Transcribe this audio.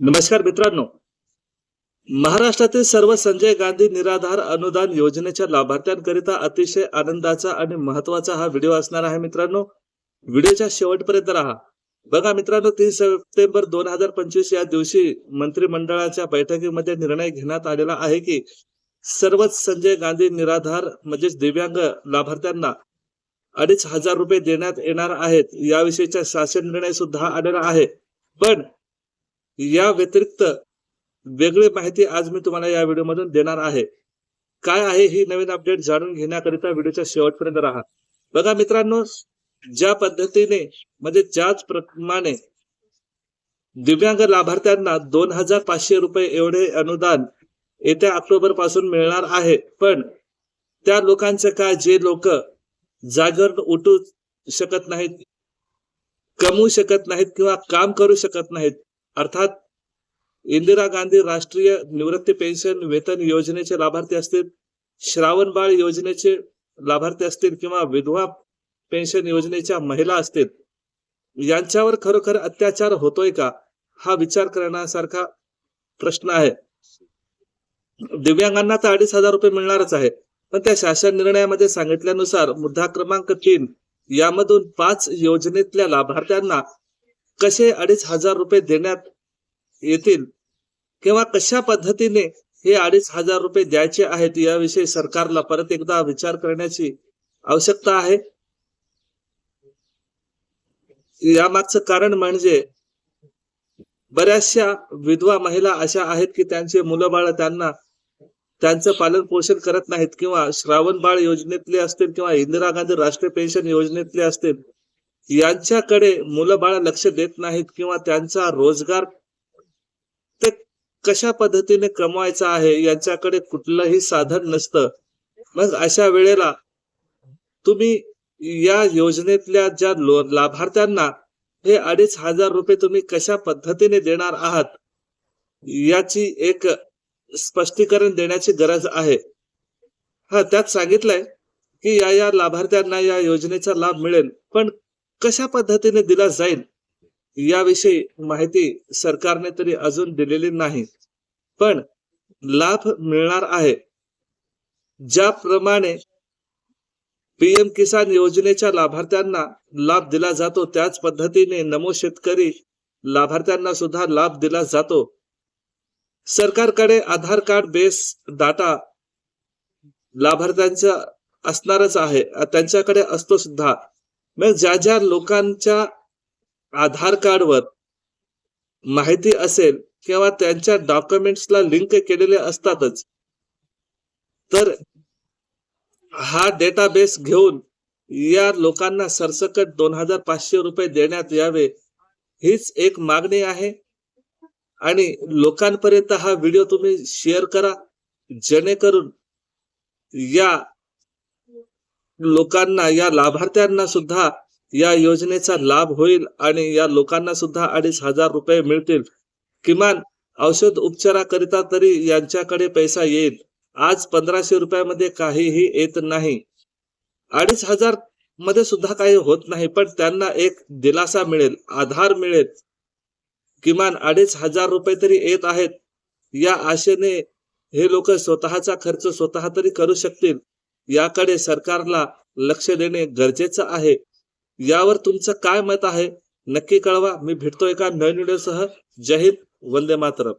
नमस्कार मित्रांनो. महाराष्ट्रातील सर्व संजय गांधी निराधार अनुदान योजनेच्या लाभार्थ्यांकरिता अतिशय आनंदाचा आणि महत्त्वाचा हा व्हिडिओ असणार आहे मित्रांनो. व्हिडिओच्या शेवटपर्यंत राहा. बघा मित्रांनो तीन सप्टेंबर दोन हजार पंचवीस या दिवशी मंत्रिमंडळाच्या बैठकीमध्ये निर्णय घेण्यात आलेला आहे की सर्वच संजय गांधी निराधार म्हणजेच दिव्यांग लाभार्थ्यांना अडीच हजार रुपये देण्यात येणार आहेत. याविषयीचा शासन निर्णय सुद्धा आलेला आहे. पण या व्यतिरिक्त वेगळी माहिती आज मी तुम्हाला या व्हिडिओमधून देणार आहे. काय आहे ही नवीन अपडेट जाणून घेण्याकरिता व्हिडिओच्या शेवटपर्यंत राहा. बघा मित्रांनो ज्या पद्धतीने म्हणजे ज्याच प्रमाणे दिव्यांग लाभार्थ्यांना दोन हजार पाचशे रुपये एवढे अनुदान येत्या ऑक्टोबरपासून मिळणार आहे. पण त्या लोकांचं काय जे लोक जागरण उठू शकत नाहीत कमवू शकत नाहीत किंवा काम करू शकत नाहीत अर्थात इंदिरा गांधी राष्ट्रीय निवृत्ती पेन्शन वेतन योजनेचे लाभार्थी असतील श्रावण बाळ योजनेचे लाभार्थी असतील किंवा विधवा पेन्शन योजनेच्या महिला असतील यांच्यावर खरोखर अत्याचार होतोय का? हा विचार करण्यासारखा प्रश्न आहे. दिव्यांगांना तर अडीच हजार रुपये मिळणारच आहे पण त्या शासन निर्णयामध्ये सांगितल्यानुसार मुद्दा क्रमांक तीन यामधून पाच योजनेतल्या लाभार्थ्यांना कसे अडीच हजार रुपये देण्यात येतील किंवा कशा पद्धतीने हे अडीच हजार रुपये द्यायचे आहेत याविषयी सरकारला परत एकदा विचार करण्याची आवश्यकता आहे. यामागचं कारण म्हणजे बऱ्याचशा विधवा महिला अशा आहेत की त्यांचे मुलं बाळ त्यांना त्यांचं पालन पोषण करत नाहीत किंवा श्रावण बाळ योजनेतले असतील किंवा इंदिरा गांधी राष्ट्रीय पेन्शन योजनेतले असतील यांच्याकडे मुलं बाळ लक्ष देत नाहीत किंवा त्यांचा रोजगार ते कशा पद्धतीने कमवायचा आहे यांच्याकडे कुठलंही साधन नसतं. मग अशा वेळेला तुम्ही या योजनेतल्या ज्या लाभार्थ्यांना हे अडीच हजार रुपये तुम्ही कशा पद्धतीने देणार आहात याची एक स्पष्टीकरण देण्याची गरज आहे. हा त्यात सांगितलंय की या या लाभार्थ्यांना या योजनेचा लाभ मिळेल पण कशा पद्धतीने दिला जाईल याविषयी माहिती सरकारने तरी अजून दिलेली नाही. पण लाभ मिळणार आहे. ज्याप्रमाणे पीएम किसान योजनेच्या लाभार्थ्यांना लाभ दिला जातो त्याच पद्धतीने नमो शेतकरी लाभार्थ्यांना सुद्धा लाभ दिला जातो. सरकारकडे आधार कार्ड बेस डाटा लाभार्थ्यांचा असणारच आहे. त्यांच्याकडे असतो सुद्धा. मग ज्या ज्या लोकांच्या आधार कार्डवर माहिती असेल किंवा त्यांच्या डॉक्युमेंट्सला लिंक केलेले असतातच तर हा डेटाबेस घेऊन या लोकांना सरसकट दोन हजार पाचशे रुपये देण्यात यावे हीच एक मागणी आहे. आणि लोकांपर्यंत हा व्हिडिओ तुम्ही शेअर करा जेणेकरून या लोकांना या लाभार्थ्यांना सुद्धा या योजनेचा लाभ होईल आणि या लोकांना सुद्धा अडीच हजार रुपये मिळतील. किमान औषध उपचाराकरिता तरी यांच्याकडे पैसा येईल. आज पंधराशे रुपयामध्ये काहीही येत नाही. अडीच हजारमध्ये सुद्धा काही होत नाही पण त्यांना एक दिलासा मिळेल आधार मिळेल. किमान अडीच हजार रुपये तरी येत आहेत. या आशेने हे लोक स्वतःचा खर्च स्वतः तरी करू शकतील. याकडे सरकारला लक्ष देणे गरजेचं आहे. यावर तुमचं काय मत आहे? नक्की कळवा. मी भेटतो एका नवीन व्हिडिओसह. जय हिंद. वंदे मातरम.